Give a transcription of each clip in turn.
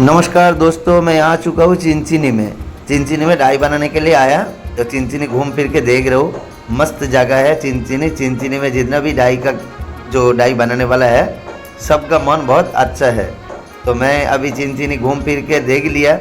नमस्कार दोस्तों, मैं आ चुका हूँ चिंचिनी में। चिंचिनी में डाई बनाने के लिए आया तो चिंचिनी घूम फिर के देख रहे हो। मस्त जगह है चिंचिनी। चिंचिनी में जितना भी डाई का जो डाई बनाने वाला है, सबका मन बहुत अच्छा है। तो मैं अभी चिंचिनी घूम फिर के देख लिया।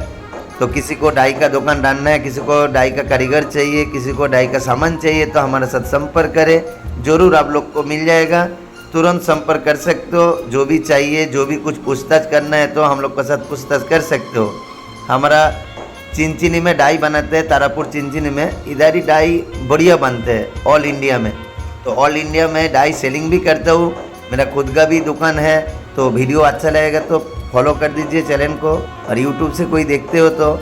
तो किसी को डाई का दुकान डालना है, किसी को डाई का कारीगर चाहिए, किसी को डाई का सामान चाहिए तो हमारे साथ संपर्क करें। ज़रूर आप लोग को मिल जाएगा। तुरंत संपर्क कर सकते हो जो भी चाहिए, जो भी कुछ पूछताछ करना है तो हम लोग के साथ पूछताछ कर सकते हो। हमारा चिंचिनी में डाई बनाते हैं, तारापुर चिंचिनी में। इधर ही डाई बढ़िया बनते हैं ऑल इंडिया में। तो ऑल इंडिया में डाई सेलिंग भी करता हूँ। मेरा खुद का भी दुकान है तो वीडियो अच्छा लगेगा तो फॉलो कर दीजिए चैनल को। और यूट्यूब से कोई देखते हो तो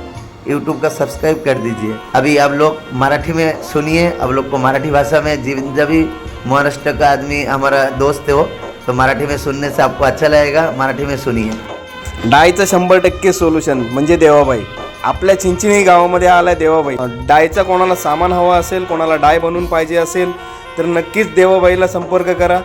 यूट्यूब का सब्सक्राइब कर दीजिए। अभी आप लोग मराठी में सुनिए, आप लोग को मराठी भाषा में जब भी महाराष्ट्र का आदमी, हमारा दोस्त हो तो मराठी में सुनने से आपको अच्छा लगेगा मराठी में सुनिए। डायचं शंभर टक्के सोल्युशन म्हणजे देवाबाई. आपल्या चिंचिणी गावामध्ये आलाय देवाबाई. डायचं कोणाला सामान हवा असेल कोणाला डाय बनवून पाहिजे असेल तर नक्कीच देवाबाईला संपर्क करा.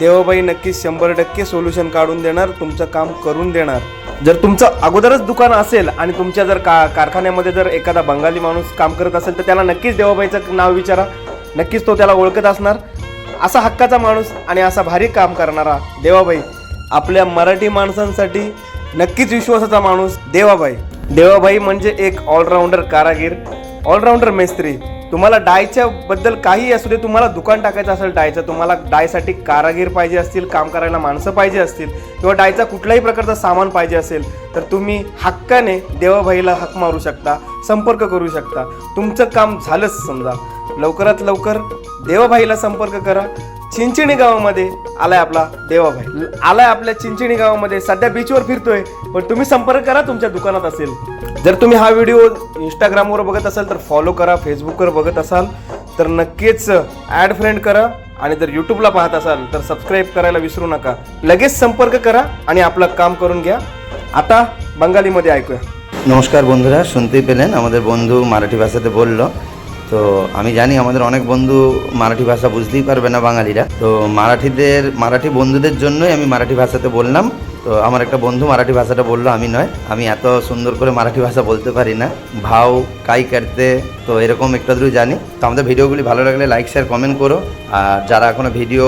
देवाबाई नक्कीच शंभर टक्के सोल्युशन काढून देणार तुमचं काम करून देणार. जर तुमचं अगोदरच दुकान असेल आणि तुमच्या जर का कारखान्यामध्ये जर एखादा बंगाली माणूस काम करत असेल तर त्याला नक्कीच देवाबाईचं नाव विचारा. नक्कीच तो त्याला ओळखत असणार. असा हक्काचा माणूस आणि असा भारी काम करणारा देवाबाई आपल्या मराठी माणसांसाठी नक्कीच विश्वासाचा माणूस देवाबाई. देवाबाई म्हणजे एक ऑलराऊंडर कारागीर ऑलराऊंडर मेस्त्री. तुम्हाला डायच्या बद्दल काही असू दे तुम्हाला दुकान टाकायचं असेल डायचं तुम्हाला डायसाठी कारागीर पाहिजे असतील काम करायला माणसं पाहिजे असतील किंवा डायचा कुठल्याही प्रकारचं सामान पाहिजे असेल तर तुम्ही हक्काने देवाभाईला हक मारू शकता संपर्क करू शकता. तुमचं काम झालंच समजा. लवकरात लवकर देवाबाईला संपर्क करा चिंचिणी गावामध्ये आलाय आपला देवाभाई आलाय आपल्या चिंचिणी गावामध्ये सध्या बीचवर फिरतोय पण तुम्ही संपर्क करा तुमच्या दुकानात असेल जर तुम्ही हा व्हिडिओ इंस्टाग्रामवर बघत असाल तर फॉलो करा फेसबुकवर बघत असाल तर नक्कीच ॲड फ्रेंड करा आणि जर यूट्यूबला पाहत असाल तर सबस्क्राईब करायला विसरू नका लगेच संपर्क करा आणि आपलं काम करून घ्या आता बंगालीमध्ये ऐकूया নমস্কার বন্ধুরা শুনতেই পেলেন আমাদের বন্ধু মারাঠি ভাষাতে বলল তো আমি জানি আমাদের অনেক বন্ধু মারাঠি ভাষা বুঝতেই পারবে না বাঙালিরা। তো মারাঠিদের, মারাঠি বন্ধুদের জন্যই আমি মারাঠি ভাষাতে বললাম। তো আমার একটা বন্ধু মারাঠি ভাষাটা বলল, আমি নয়, আমি এত সুন্দর করে মারাঠি ভাষা বলতে পারি না। ভাও, কাই কাটতে, তো এরকম একটু জানি। তো আমাদের ভিডিওগুলি ভালো লাগলে লাইক শেয়ার কমেন্ট করো। আর যারা এখনও ভিডিও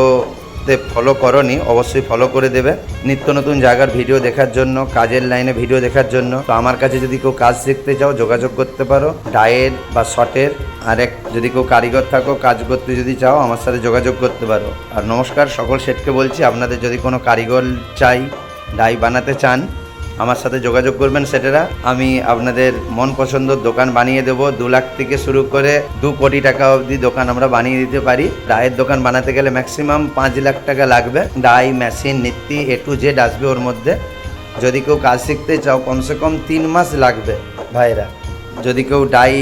তে ফলো করনি, অবশ্যই ফলো করে দেবে। নিত্য নতুন জায়গার ভিডিও দেখার জন্য, কাজের লাইনে ভিডিও দেখার জন্য। তো আমার কাছে যদি কেউ কাজ শিখতে চাও, যোগাযোগ করতে পারো। ডায়ের বা শটের এক যদি কেউ কারিগর থাকো, কাজ করতে যদি চাও, আমার সাথে যোগাযোগ করতে পারো। আর নমস্কার, সকল শেঠকে বলছি, আপনাদের যদি কোনো কারিগর চাই ডাই বানাতে চান আমার সাথে যোগাযোগ করবেন সেটারা। আমি আপনাদের মন পছন্দর দোকান বানিয়ে দেবো। দু লাখ থেকে শুরু করে দু কোটি টাকা অবধি দোকান আমরা বানিয়ে দিতে পারি। ডায়ের দোকান বানাতে গেলে ম্যাক্সিমাম পাঁচ লাখ টাকা লাগবে। ডাই, মেশিন নীতি এ টু জেড আসবে ওর মধ্যে। যদি কেউ কাজ শিখতে চাও, কমসে কম তিন মাস লাগবে ভাইরা। যদি কেউ ডাই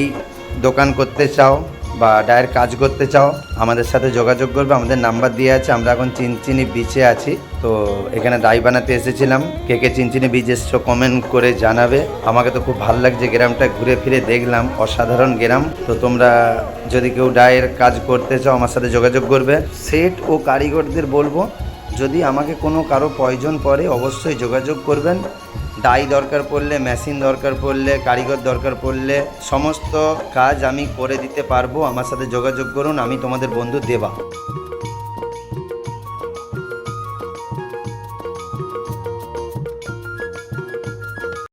দোকান করতে চাও বা ডায়ের কাজ করতে চাও, আমাদের সাথে যোগাযোগ করবে, আমাদের নাম্বার দিয়ে আছে, আমরা এখন চিনচিনি বিচে আছি। তো এখানে ডাই বানাতে এসেছিলাম, কে কে চিনচিনি বিচ এসছো কমেন্ট করে জানাবে। আমাকে তো খুব ভালো লাগছে গ্রামটা ঘুরে ফিরে দেখলাম, অসাধারণ গ্রাম। তো তোমরা যদি কেউ ডায়ের কাজ করতে চাও, আমার সাথে যোগাযোগ করবে। সেট ও কারিগরদের বলব, যদি আমাকে কোনো কারও প্রয়োজন পড়ে, অবশ্যই যোগাযোগ করবেন। ডাই দরকার পড়লে মেশিন দরকার পড়লে, কারিগর দরকার পড়লে, সমস্ত কাজ আমি করে দিতে পারব। আমার সাথে যোগাযোগ করুন, আমি তোমাদের বন্ধু দেবা।